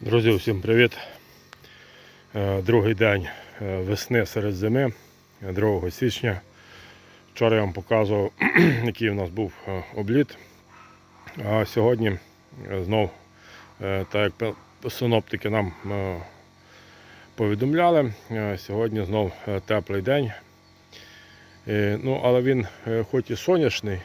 Друзі, всім привіт! Е, Другий день е, весни серед зими, е, 2 січня. Вчора я вам показував, який у нас був е, обліт. А сьогодні е, знов, е, так як синоптики нам е, повідомляли, е, сьогодні знов е, теплий день. Е, Ну, але він е, хоч і сонячний,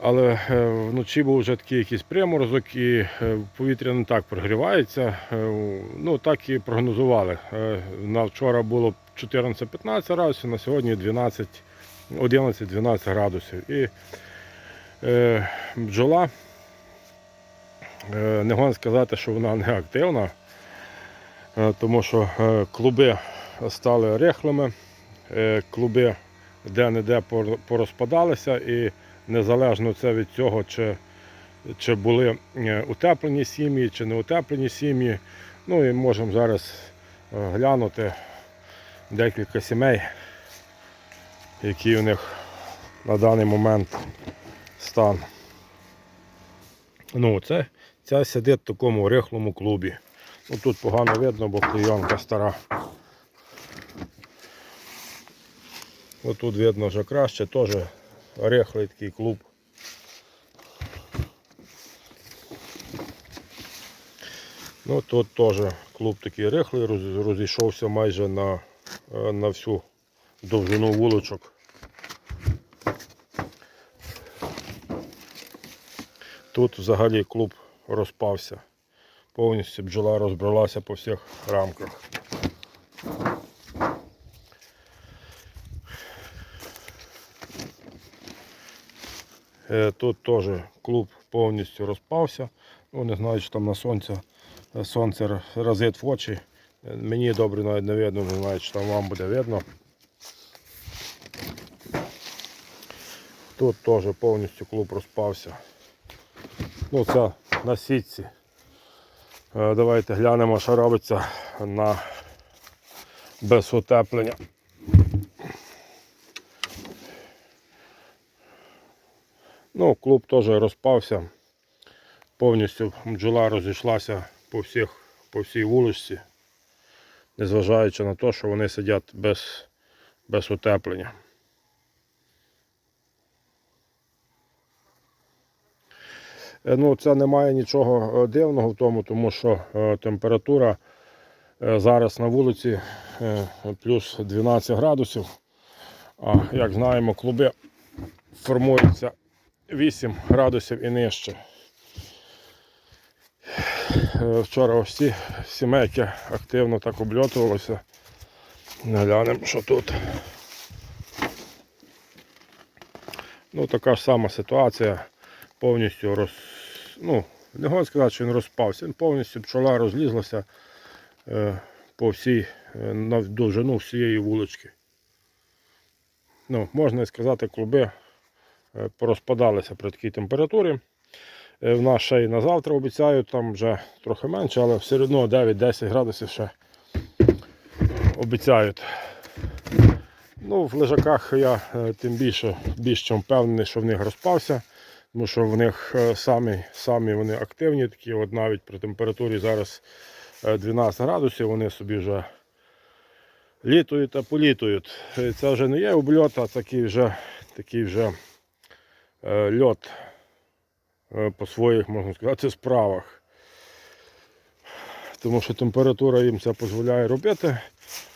але е, вночі був вже такий якийсь приморозок і е, повітря не так прогрівається. Е, Ну так і прогнозували. На вчора було 14-15 градусів, на сьогодні 12, 11-12 градусів. І бджола, не можна сказати, що вона не активна, тому що клуби стали рихлими, клуби де-не-де порозпадалися і незалежно це від цього, чи, чи були е, утеплені сім'ї, чи не утеплені сім'ї. Ну і можемо зараз е, глянути декілька сімей, які у них на даний момент стан. Ну, це, ця сидить в такому рихлому клубі. Ну, тут погано видно, бо клейонка стара. Отут видно вже краще, теж рихлий такий клуб. Ну тут теж клуб такий рихлий, розійшовся майже на, е, на всю довжину вуличок. Тут взагалі клуб розпався. Повністю бджола розбралася по всіх рамках. Тут теж клуб повністю розпався. Ну, не знаю, чи там на сонце, е, сонце р- разить в очі. Е, Мені добре навіть не видно, не знаю, чи там вам буде видно. Тут теж повністю клуб розпався. Ну, це на сітці. Е, Давайте глянемо, що робиться на без утеплення. Ну, клуб теж розпався. Повністю бджола розійшлася по, всіх, по всій вулиці, незважаючи на те, що вони сидять без, без утеплення. Е, Ну, це немає нічого е, дивного в тому, тому що е, температура зараз на вулиці плюс 12 градусів. А як знаємо, клуби формуються 8 градусів і нижче. Е, Вчора ці сімейки активно так обльотувалися. Глянемо, що тут. Ну, така ж сама ситуація. Повністю роз... ну, не можна сказати, що він розпався. Він повністю пчола розлізлася е, по всій е, на довжину всієї вулички. Ну, можна і сказати, клуби порозпадалися при такій температурі. Е, В нас ще й на завтра обіцяють, там вже трохи менше, але все одно 9-10 градусів ще обіцяють. Ну, в лежаках я е, тим більше більш впевнений, що в них розпався, тому що в них е, самі, самі вони активні, такі, от навіть при температурі зараз е, 12 градусів, вони собі вже літають та політують. Е, Це вже не є обльот, а такий вже, такий вже е, льот е, по своїх, можна сказати, справах. Тому що температура їм це дозволяє робити.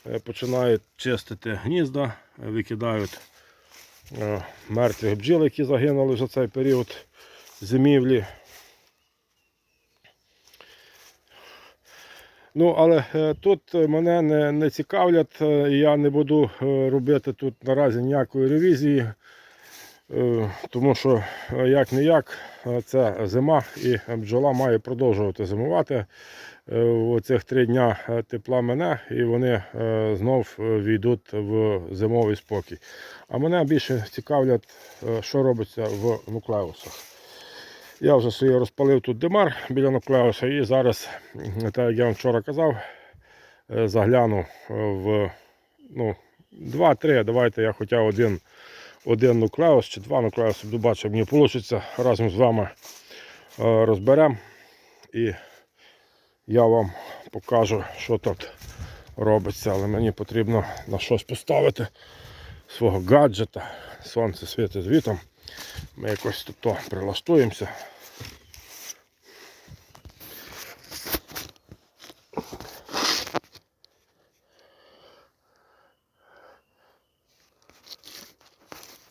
Е, Починають чистити гнізда, е, викидають е, мертвих бджіл, які загинули за цей період зимівлі. Ну, але е, тут мене не, не цікавлять, е, я не буду е, робити тут наразі ніякої ревізії, е, тому що е, як не як це зима і бджола має продовжувати зимувати. Е, Оцих три дня е, тепла мене і вони е, знов е, війдуть в зимовий спокій. А мене більше цікавлять, е, що робиться в нуклеусах. Я вже собі розпалив тут димар біля нуклеуса і зараз, так як я вам вчора казав, е, загляну е, в ну, 2-3, давайте я хоча один, один нуклеус чи два нуклеуси, буду бачив, мені вийде разом з вами е, розберемо і я вам покажу, що тут робиться, але мені потрібно на щось поставити свого гаджета. Сонце світить звітом. Ми якось тут прилаштуємося.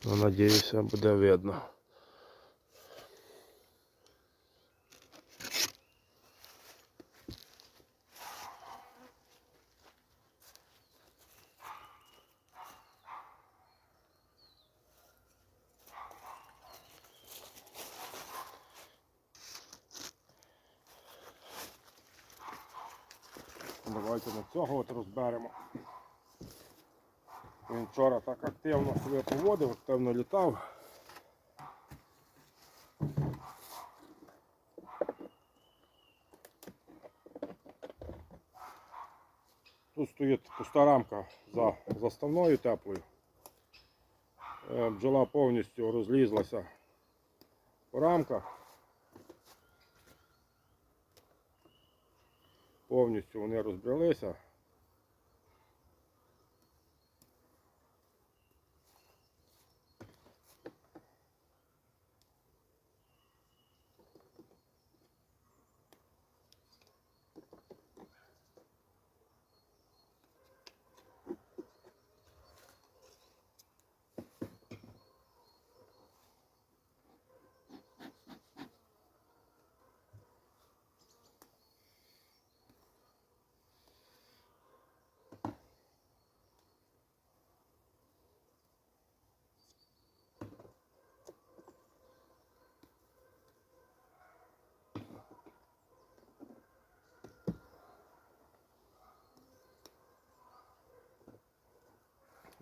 Ну, надіюся, буде видно. Давайте на цього от розберемо. Він вчора так активно себе поводив, активно літав. Тут стоїть пуста рамка за заставною теплою. Е, Бджола повністю розлізлася по рамках. Повністю вони розбралися.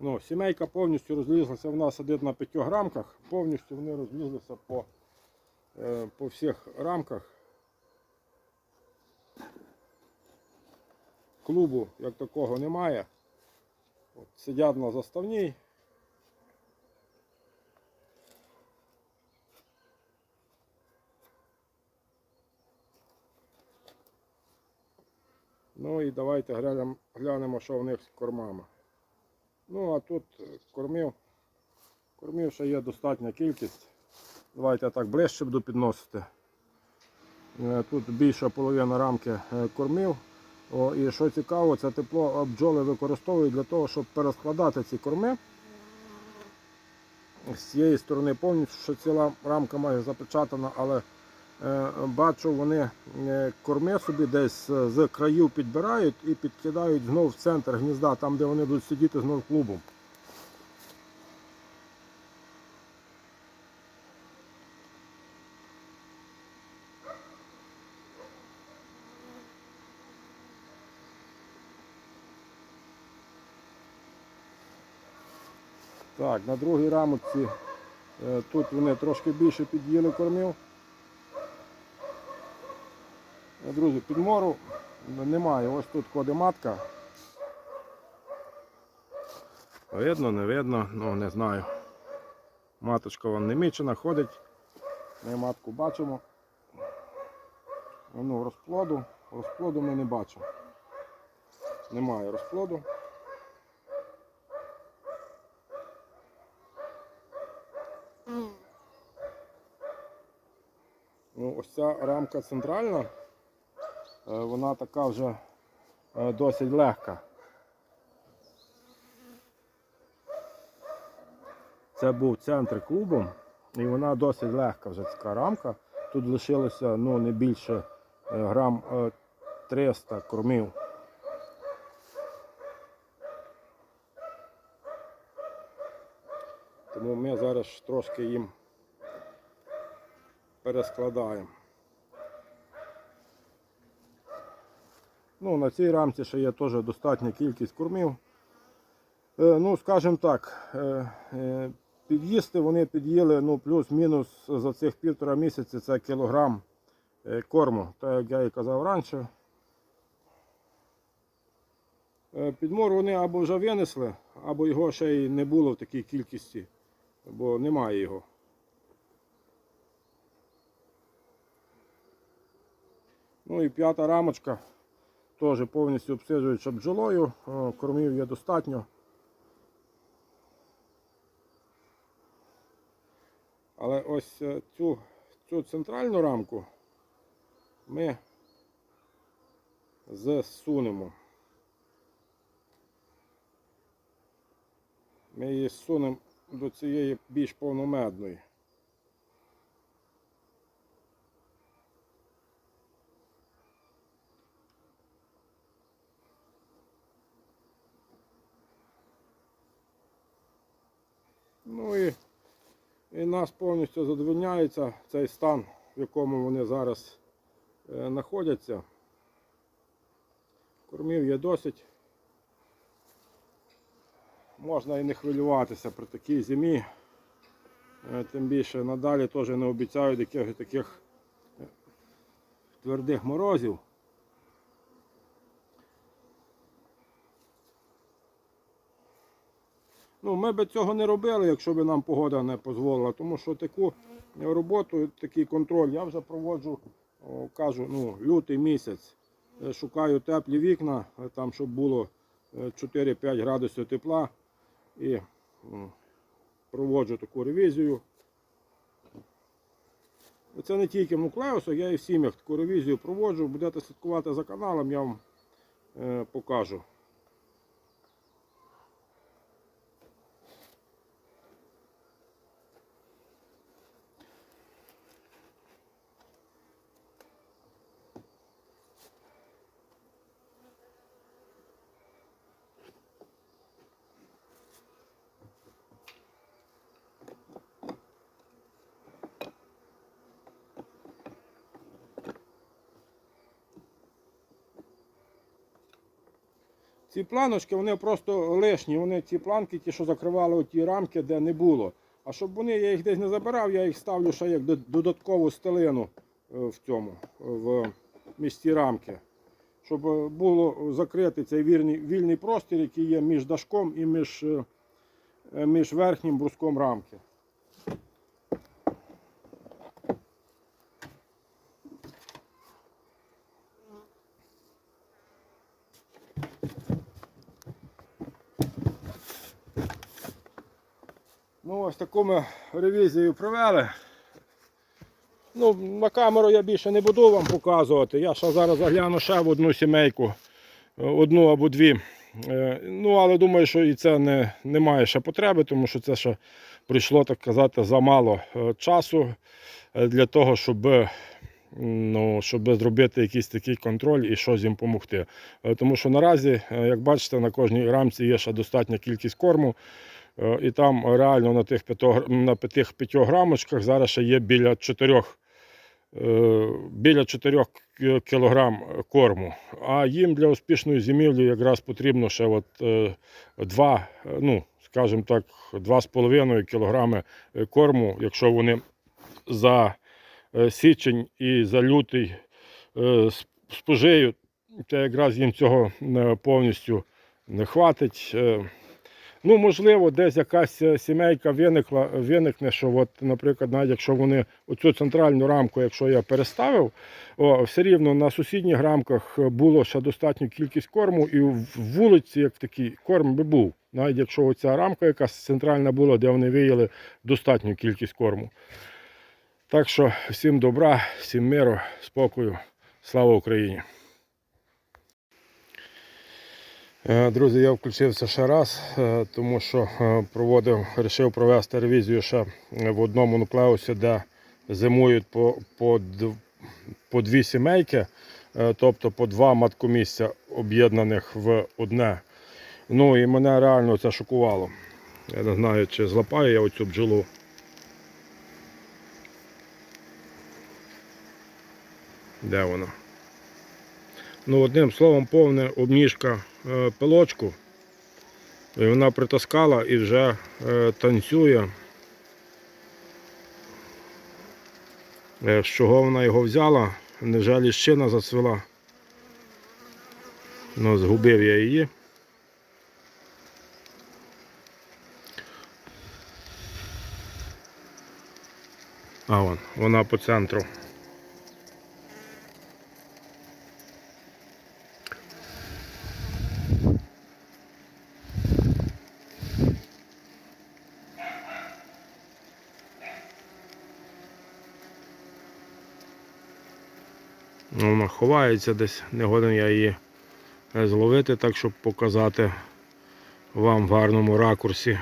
Ну, сімейка повністю розлізлася в нас сидить на 5 рамках, повністю вони розлізлися по, е, по всіх рамках. Клубу як такого немає. От, сидять на заставній. Ну і давайте глянемо, глянемо, що в них з кормами. Ну, а тут е, кормів. Кормів ще є достатня кількість. Давайте я так ближче буду підносити. Е, Тут більша половина рамки е, кормів. О, і що цікаво, це тепло бджоли використовують для того, щоб перескладати ці корми. З цієї сторони повністю ціла рамка має запечатана, але бачу, вони е, корми собі десь е, з країв підбирають і підкидають знов в центр гнізда, там де вони будуть сидіти знов клубом. Так, на другій рамочці е, тут вони трошки більше під'їли кормів. Е, Друзі, підмору немає. Ось тут ходить матка. Видно, не видно, ну не знаю. Маточка вон не мічена, ходить. Ми матку бачимо. Ну, розплоду. Розплоду ми не бачимо. Немає розплоду. Ну, ось ця рамка центральна, вона така вже е, досить легка. Це був центр клубу, і вона досить легка вже така рамка. Тут лишилося ну, не більше е, грам е, 300 кормів. Тому ми зараз трошки їм перескладаємо. Ну, на цій рамці ще є теж достатня кількість кормів. Е, ну, скажімо так, е, е, під'їсти вони під'їли ну, плюс-мінус за цих півтора місяці це кілограм корму, так як я і казав раніше. Підмор вони або вже винесли, або його ще й не було в такій кількості, бо немає його. Ну і п'ята рамочка теж повністю обсиджуюча бджолою, кормів є достатньо. Але ось е, цю, цю центральну рамку ми засунемо. Ми її зсунемо до цієї більш повномедної. Ну і, і нас повністю задовольняється цей стан, в якому вони зараз е, знаходяться. Кормів є досить. Можна і не хвилюватися при такій зимі. Е, Тим більше надалі теж не обіцяють яких таких е, твердих морозів. Ну, ми б цього не робили, якщо б нам погода не дозволила, тому що таку роботу, такий контроль я вже проводжу, кажу, ну, лютий місяць. Е, Шукаю теплі вікна, е, там, щоб було е, 4-5 градусів тепла. І проводжу таку ревізію. Це не тільки в нуклеусах, я і в сім'ях таку ревізію проводжу. Будете слідкувати за каналом, я вам е, покажу. Ці планочки вони просто лишні. Вони ці планки, ті, що закривали ті рамки, де не було. А щоб вони, я їх десь не забирав, я їх ставлю ще як додаткову стелину е, в цьому, в місті рамки. Щоб е, було закритий цей вільний, вільний простір, який є між дашком і між, е, між верхнім бруском рамки. Ну, ось таку ми ревізію провели. Ну, на камеру я більше не буду вам показувати. Я ще зараз загляну ще в одну сімейку, е, одну або дві. Е, Ну, але думаю, що і це не, немає ще потреби, тому що це ще прийшло, так казати, замало е, часу для того, щоб, ну, щоб зробити якийсь такий контроль і щось їм допомогти. Тому що наразі, як бачите, на кожній рамці є ще достатня кількість корму. Е, І там реально на тих п'ятьох, на тих п'ятьох грамочках зараз ще є біля 4, біля 4 кілограм корму. А їм для успішної зимівлі якраз потрібно ще от, е, 2, е, ну, скажімо так, 2,5 кілограми е, корму, якщо вони за е, січень і за лютий е, спожиють, то якраз їм цього е, повністю не хватить. Е, Ну, можливо, десь якась е, сімейка виникла, виникне, що, от, наприклад, навіть якщо вони оцю центральну рамку, якщо я переставив, о, все рівно на сусідніх рамках було ще достатню кількість корму, і в вулиці, як такий корм би був. Навіть якщо оця рамка якась центральна була, де вони виїли достатню кількість корму. Так що всім добра, всім миру, спокою, слава Україні! Е, Друзі, я включився ще раз, е, тому що е, проводив, вирішив провести ревізію ще в одному нуклеусі, де зимують по, по, по дві сімейки, е, тобто по два маткомісця об'єднаних в одне. Ну і мене реально це шокувало. Я не знаю, чи злапаю я оцю бджолу. Де вона? Ну, одним словом, повне обніжка е, пилочку. І вона притаскала і вже е, танцює. Е, з чого вона його взяла? Невже ліщина зацвіла? Ну, згубив я її. А вон, вона по центру. Вона ховається десь, не годен я її зловити, так щоб показати вам в гарному ракурсі.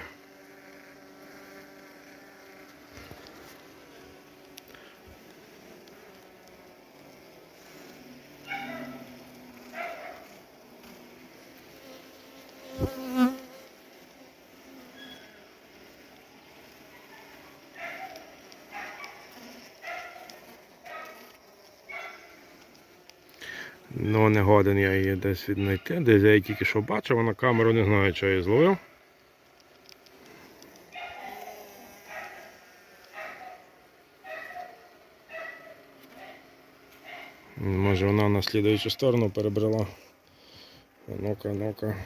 Ну, не годен я її десь віднайти. Десь я її тільки що бачив, а на камеру не знаю, що я її зловив. Може вона на слідуючу сторону перебрала. Ну-ка, ну-ка.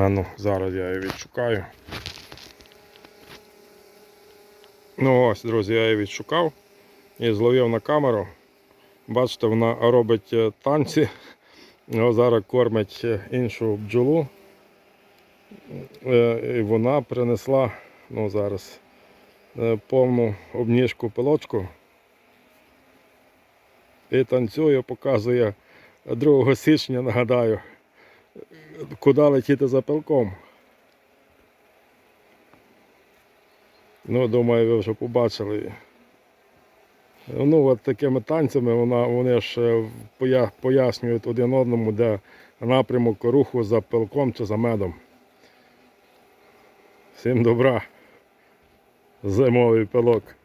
А ну, зараз я її відшукаю. Ну ось, друзі, я її відшукав і зловив на камеру. Бачите, вона робить е, танці. Його зараз кормить е, іншу бджолу. Е, І вона принесла ну, зараз повну обніжку пилочку. І танцює, показує 2 січня, нагадаю, куди летіти за пилком. Ну, думаю, ви вже побачили. Ну, от такими танцями вона, вони ж пояснюють один одному, де напрямок руху за пилком чи за медом. Всім добра. Зимовий пилок.